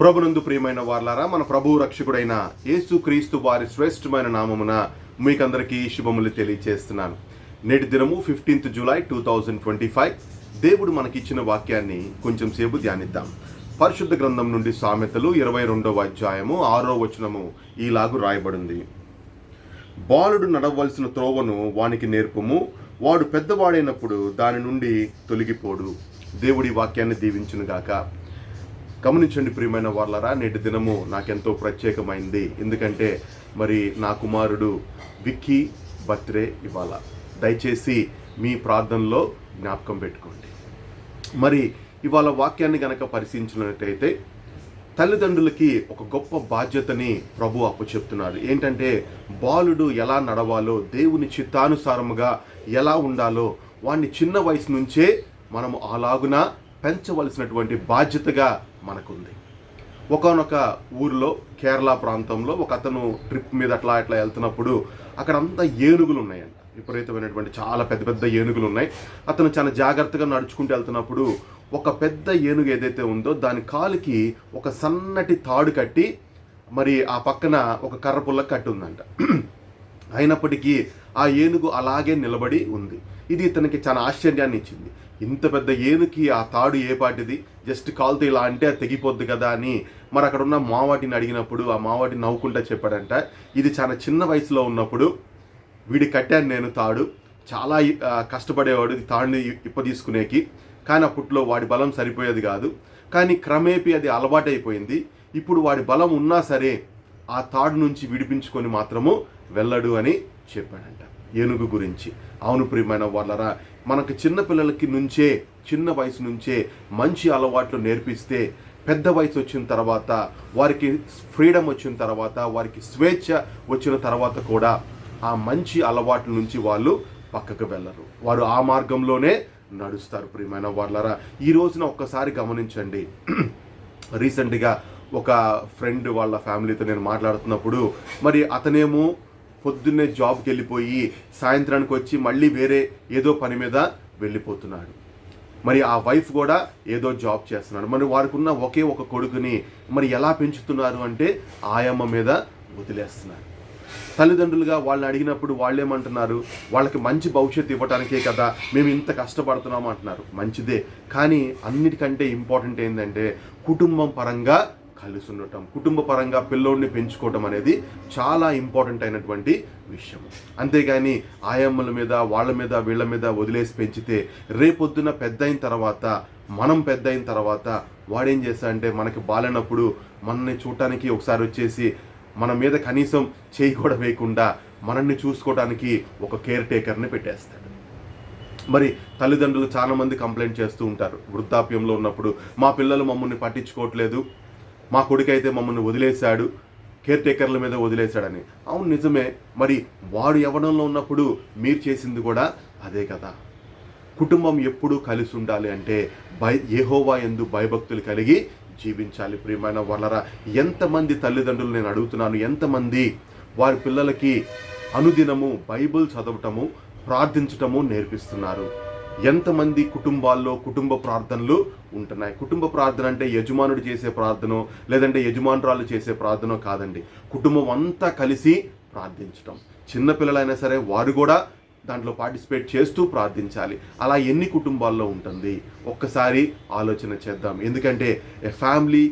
ప్రభునందు ప్రియమైన వార్లారా మన ప్రభువు రక్షకుడైన యేసు క్రీస్తు వారి శ్రేష్టమైన నామమున మీకందరికీ శుభములు తెలియజేస్తున్నాను నేటి దినము fifteenth July two thousand twenty five. దేవుడు మనకిచ్చిన వాక్యాన్ని కొంచెం సేపు ధ్యానిద్దాం. పరిశుద్ధ గ్రంథం నుండి సామెతలు ఇరవై రెండవ అధ్యాయము ఆరో వచనము ఈలాగు రాయబడింది. బాలుడు నడవలసిన త్రోవను వానికి నేర్పము వాడు పెద్దవాడైనప్పుడు దాని నుండి తొలగిపోడు. దేవుడి వాక్యాన్ని దీవించునుగాక. గమనించండి ప్రియమైన వాళ్ళరా నేటి దినము నాకెంతో ప్రత్యేకమైంది. ఎందుకంటే మరి నా కుమారుడు విక్కీ బర్త్డే ఇవాళ. దయచేసి మీ ప్రార్థనలో జ్ఞాపకం పెట్టుకోండి. మరి ఇవాళ వాక్యాన్ని గనక పరిశీలించినట్టయితే తల్లిదండ్రులకి ఒక గొప్ప బాధ్యతని ప్రభు అప్పచెప్తున్నారు ఏంటంటే బాలుడు ఎలా నడవాలో దేవుని చిత్తానుసారముగా ఎలా ఉండాలో వాడిని చిన్న వయసు నుంచే మనము అలాగున పెంచవలసినటువంటి బాధ్యతగా మనకుంది. ఒకనొక ఊరిలో కేరళ ప్రాంతంలో ఒక అతను ట్రిప్ మీద అట్లా అట్లా వెళ్తున్నప్పుడు అక్కడ అంతా ఏనుగులు ఉన్నాయంట విపరీతమైనటువంటి చాలా పెద్ద పెద్ద ఏనుగులు ఉన్నాయి అతను చాలా జాగ్రత్తగా నడుచుకుంటూ వెళ్తున్నప్పుడు ఒక పెద్ద ఏనుగు ఏదైతే ఉందో దాని కాలుకి ఒక సన్నటి తాడు కట్టి మరి ఆ పక్కన ఒక కర్ర పుల్ల కట్టి ఉందంట. అయినప్పటికీ ఆ ఏనుగు అలాగే నిలబడి ఉంది. ఇది ఇతనికి చాలా ఆశ్చర్యాన్ని ఇచ్చింది ఇంత పెద్ద ఏనుకి ఆ తాడు ఏ పాటిది? జస్ట్ కాలుతో ఇలా అంటే అది తెగిపోద్ది కదా అని మరి అక్కడ ఉన్న మావాటిని అడిగినప్పుడు ఆ మావాటి నవ్వుకుంటా చెప్పాడంట. ఇది చాలా చిన్న వయసులో ఉన్నప్పుడు వీడి కట్టాను నేను తాడు. చాలా కష్టపడేవాడు తాడుని ఇప్ప తీసుకునేకి కానీ అప్పట్లో వాడి బలం సరిపోయేది కాదు. కానీ క్రమేపీ అది అలవాటైపోయింది. ఇప్పుడు వాడి బలం ఉన్నా సరే ఆ తాడు నుంచి విడిపించుకొని మాత్రము వెళ్ళడు అని చెప్పాడంట. ఏనుగు గురించి. అవును ప్రియమైన వాళ్ళరా మనకు చిన్నపిల్లలకి నుంచే చిన్న వయసు నుంచే మంచి అలవాట్లు నేర్పిస్తే పెద్ద వయసు వచ్చిన తర్వాత వారికి ఫ్రీడమ్ వచ్చిన తర్వాత వారికి స్వేచ్ఛ వచ్చిన తర్వాత కూడా ఆ మంచి అలవాట్ల నుంచి వాళ్ళు పక్కకు వెళ్ళరు. వారు ఆ మార్గంలోనే నడుస్తారు ప్రియమైన వాళ్ళరా ఈ రోజున ఒక్కసారి గమనించండి. రీసెంట్గా ఒక ఫ్రెండ్ వాళ్ళ ఫ్యామిలీతో నేను మాట్లాడుతున్నప్పుడు మరి అతనేమో పొద్దున్నే జాబ్కి వెళ్ళిపోయి సాయంత్రానికి వచ్చి మళ్ళీ వేరే ఏదో పని మీద వెళ్ళిపోతున్నాడు. మరి ఆ వైఫ్ కూడా ఏదో జాబ్ చేస్తున్నాడు. మరి వారికి ఉన్న ఒకే ఒక కొడుకుని మరి ఎలా పెంచుతున్నారు అంటే ఆయమ్మ మీద వదిలేస్తున్నారు. తల్లిదండ్రులుగా వాళ్ళని అడిగినప్పుడు వాళ్ళు ఏమంటున్నారు వాళ్ళకి మంచి భవిష్యత్తు ఇవ్వటానికే కదా మేము ఇంత కష్టపడుతున్నాం అంటున్నారు. మంచిదే. కానీ అన్నిటికంటే ఇంపార్టెంట్ ఏంటంటే కుటుంబం పరంగా కలిసి ఉండటం కుటుంబ పరంగా పిల్లోడిని పెంచుకోవటం అనేది చాలా ఇంపార్టెంట్ అయినటువంటి విషయం. అంతేగాని ఆయమ్మల మీద వాళ్ళ మీద వీళ్ళ మీద వదిలేసి పెంచితే రేపొద్దున పెద్ద అయిన తర్వాత మనం పెద్ద అయిన తర్వాత వాడేం చేస్తాడంటే మనకి బాలేనప్పుడు మనల్ని చూడటానికి ఒకసారి వచ్చేసి మన మీద కనీసం చేయి కూడా వేయకుండా మనల్ని చూసుకోవడానికి ఒక కేర్ టేకర్ని పెట్టేస్తాడు. మరి తల్లిదండ్రులు చాలామంది కంప్లైంట్ చేస్తూ ఉంటారు. వృద్ధాప్యంలో ఉన్నప్పుడు మా పిల్లలు మమ్మల్ని పట్టించుకోవట్లేదు. మా కొడుకైతే మమ్మల్ని వదిలేశాడు కేర్ టేకర్ల మీద వదిలేశాడని. అవును నిజమే. మరి వాడు యవ్వనంలో ఉన్నప్పుడు మీరు చేసింది కూడా అదే కదా. కుటుంబం ఎప్పుడూ కలిసి ఉండాలి అంటే భయ ఏహోవా ఎందు భయభక్తులు కలిగి జీవించాలి. ప్రియమైన వాళ్ళరా ఎంతమంది తల్లిదండ్రులు నేను అడుగుతున్నాను ఎంతమంది వారి పిల్లలకి అనుదినము బైబిల్ చదవటము ప్రార్థించటము నేర్పిస్తున్నారు. ఎంతమంది కుటుంబాల్లో కుటుంబ ప్రార్థనలు ఉంటున్నాయి? కుటుంబ ప్రార్థన అంటే యజమానుడు చేసే ప్రార్థన లేదంటే యజమానురాలు చేసే ప్రార్థన కాదండి. కుటుంబం అంతా కలిసి ప్రార్థించటం. చిన్నపిల్లలైనా సరే వారు కూడా దాంట్లో పార్టిసిపేట్ చేస్తూ ప్రార్థించాలి. అలా ఎన్ని కుటుంబాల్లో ఉంటుంది? ఒక్కసారి ఆలోచన చేద్దాం. ఎందుకంటే a family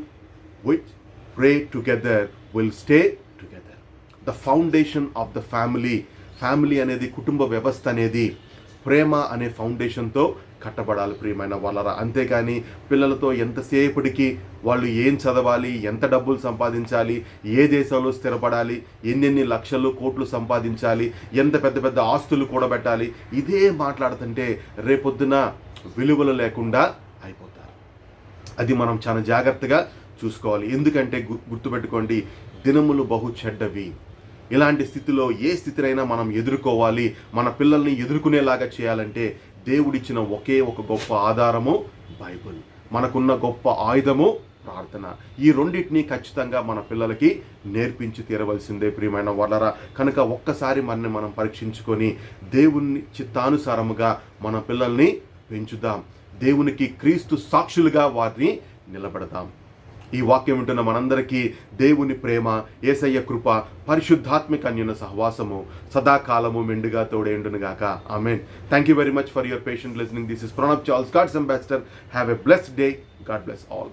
which pray together will stay together the foundation of the family family అనేది కుటుంబ వ్యవస్థ అనేది ప్రేమ అనే ఫౌండేషన్తో కట్టబడాలి ప్రియమైన వాళ్ళరా. అంతేకాని పిల్లలతో ఎంతసేపటికి వాళ్ళు ఏం చదవాలి ఎంత డబ్బులు సంపాదించాలి ఏ దేశంలో స్థిరపడాలి ఎన్నెన్ని లక్షలు కోట్లు సంపాదించాలి ఎంత పెద్ద పెద్ద ఆస్తులు కూడబెట్టాలి ఇదే మాట్లాడుతుంటే రేపొద్దున విలువలు లేకుండా అయిపోతారు. అది మనం చాలా జాగ్రత్తగా చూసుకోవాలి. ఎందుకంటే గు- గుర్తుపెట్టుకోండి దినములు బహు చెడ్డవి. ఇలాంటి స్థితిలో ఏ స్థితినైనా మనం ఎదుర్కోవాలి. మన పిల్లల్ని ఎదుర్కొనేలాగా చేయాలంటే దేవుడిచ్చిన ఒకే ఒక గొప్ప ఆధారము బైబిల్. మనకున్న గొప్ప ఆయుధము ప్రార్థన. ఈ రెండింటిని ఖచ్చితంగా మన పిల్లలకి నేర్పించి తీరవలసిందే ప్రియమైన వాళ్ళరా కనుక ఒక్కసారి మనని మనం పరీక్షించుకొని దేవుని చిత్తానుసారముగా మన పిల్లల్ని పెంచుదాం. దేవునికి క్రీస్తు సాక్షులుగా వారిని నిలబడదాం. ఈ వాక్యం వింటున్న మనందరికీ దేవుని ప్రేమ ఏసయ్య కృప పరిశుద్ధాత్మిక అన్యున సహవాసము సదాకాలము మెండుగా తోడేండునుగాక amen thank you very much for your patient listening this is Pranab Charles God's ambassador have a blessed day God bless all